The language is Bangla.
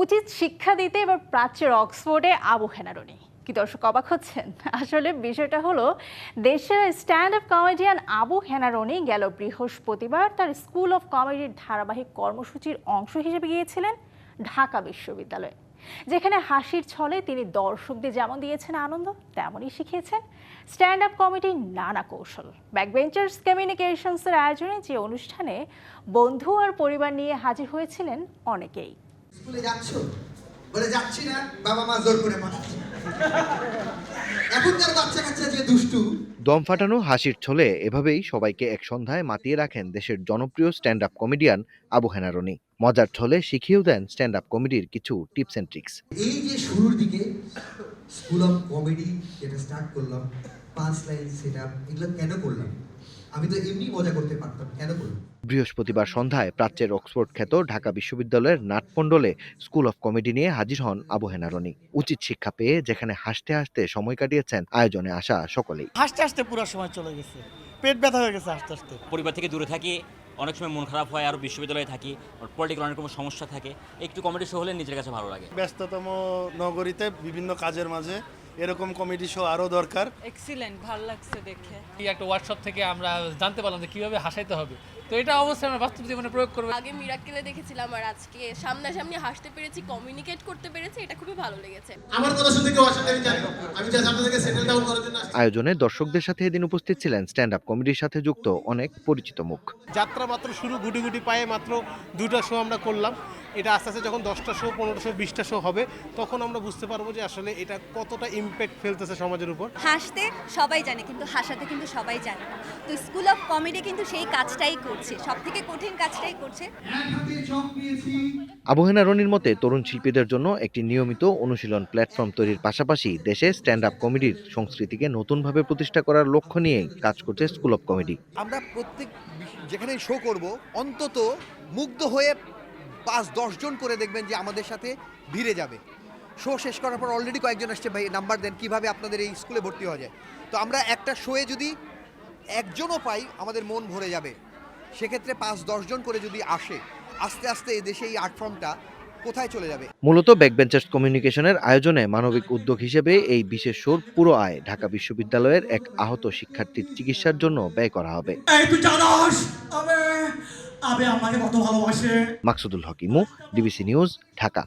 উচিত শিক্ষা দিতে এবার প্রাচ্যের অক্সফোর্ডে আবু হেনারনি। কি দর্শক অবাক হচ্ছেন? আসলে বিষয়টা হলো, দেশের stand up comedian Abu Hena Rony গেল বৃহস্পতিবার তার স্কুল অফ কমেডির ধারাবাহিক কর্মসূচির অংশ হিসেবে গিয়েছিলেন ঢাকা বিশ্ববিদ্যালয়ে, যেখানে হাসির ছলে তিনি দর্শকদের যেমন দিয়েছেন আনন্দ, তেমনই শিখিয়েছেন স্ট্যান্ড আপ কমেডির নানা কৌশল। ব্যাকবেঞ্চার্স কমিউনিকেশনসের আয়োজনে যে অনুষ্ঠানে বন্ধু আর পরিবার নিয়ে হাজির হয়েছিলেন অনেকেই। স্কুলে যাচ্ছ? বলে যাচ্ছি না বাবা মা জোর করে পাঠাচ্ছে এখনকার বাচ্চা কাচ্চা যে দুষ্টু। দম ফাটানো হাসির ছলে এভাবেই সবাইকে এক সন্ধ্যায় মাতিয়ে রাখেন দেশের জনপ্রিয় stand up comedian Abu Hena Rony. মজার ছলে শিখিয়েও দেন স্ট্যান্ড আপ কমেডির কিছু টিপস অ্যান্ড ট্রিক্স এই যে শুরুর দিকে স্কুল অফ কমেডি যেটা স্টার্ট করলাম পাঁচ লাইন সেট আপ এগুলো কেন করলাম? আমি তো এমনি মজা করতে পারতাম কেন করলাম? বৃহস্পতিবার সন্ধ্যায় প্রাচ্যের অক্সফোর্ড খ্যাত ঢাকা বিশ্ববিদ্যালয়ের নাটমণ্ডলে স্কুল অফ কমেডি নিয়ে হাজির হন আবু হেনারনি উচিত শিক্ষা পেয়ে যেখানে হাসতে হাসতে সময় কাটিয়েছেন আয়োজনে আসা সকলেই। হাসতে হাসতে পুরো সময় চলে গেছে। পেট ব্যথা হয়ে গেছে হাসতে হাসতে। পরিবার থেকে দূরে থাকি অনেক সময় মন খারাপ হয় আর বিশ্ববিদ্যালয়ে থাকি পলিটিক্যাল অনেক রকম সমস্যা থাকে একটু কমেডি শো হলে নিজের কাছে ভালো লাগে। ব্যস্ততম নগরীতে বিভিন্ন কাজের মাঝে এরকম কমেডি শো আরও দরকার। এক্সিলেন্ট ভালো লাগছে দেখে। এই একটা ওয়ার্কশপ থেকে আমরা জানতে পারলাম যে কীভাবে হাসাইতে হবে। তো এটা অবশ্যই আমরা বাস্তব জীবনে প্রয়োগ করব। আগে মিরাক্কেলে দেখেছিলাম আর আজকে সামনাসামনি হাসতে পেরেছি কমিউনিকেট করতে পেরেছি এটা খুবই ভালো লেগেছে। আমার কথা শুনতে কেউ আসলে আমি জানি। আমি জাস্ট আপনাদেরকে সেটেল ডাউন করার জন্য আসছি। আয়োজনে দর্শকদের সাথে এদিন উপস্থিত ছিলেন স্ট্যান্ড আপ কমেডির সাথে যুক্ত অনেক পরিচিত মুখ। যাত্রা মাত্র শুরু গুটি গুটি পায়ে মাত্র দুটা শো আমরা করলাম। এটা আস্তে আস্তে যখন দশটা শো পনেরো শো বিশটা শো হবে তখন আমরা বুঝতে পারব যে আসলে এটা কতটা ইম্প্যাক্ট ফেলতেছে সমাজের উপর। হাসতে সবাই জানে কিন্তু হাসাতে কিন্তু সবাই জানে না। তো স্কুল অফ কমেডি কিন্তু সেই কাজটাই করছে সব থেকে কঠিন কাজটাই করছে। আবহেনা হেনারনির মতে তরুণ শিল্পীদের জন্য একটি নিয়মিত অনুশীলন প্ল্যাটফর্ম তৈরির পাশাপাশি দেশে স্ট্যান্ড আপ কমেডির সংস্কৃতিকে নতুনভাবে প্রতিষ্ঠা করার লক্ষ্য নিয়েই কাজ করছে স্কুল অফ কমেডি আমরা প্রত্যেক বিশ- যেখানে শো করব অন্তত মুগ্ধ হয়ে পাঁচ জন করে দেখবেন যে আমাদের সাথে ভিড়ে যাবে। শো শেষ করার পর অলরেডি কয়েকজন আসছে ভাই নাম্বার দেন কীভাবে আপনাদের এই স্কুলে ভর্তি হওয়া যায়? তো আমরা একটা শোয়ে যদি একজনও পাই আমাদের মন ভরে যাবে। সেক্ষেত্রে পাঁচ জন করে যদি আসে আস্তে আস্তে এই দেশে এই আর্ট ফর্মটা কোথায় চলে যাবে? মূলত ব্যাকবেঞ্চার্স কমিউনিকেশনের আয়োজনে মানবিক উদ্যোগ হিসেবে এই বিশেষ শোর পুরো আয় ঢাকা বিশ্ববিদ্যালয়ের এক আহত শিক্ষার্থীর চিকিৎসার জন্য ব্যয় করা হবে। আবে আমাকে কত ভালোবাসে। Maksudul হকিমু DBC news Dhaka.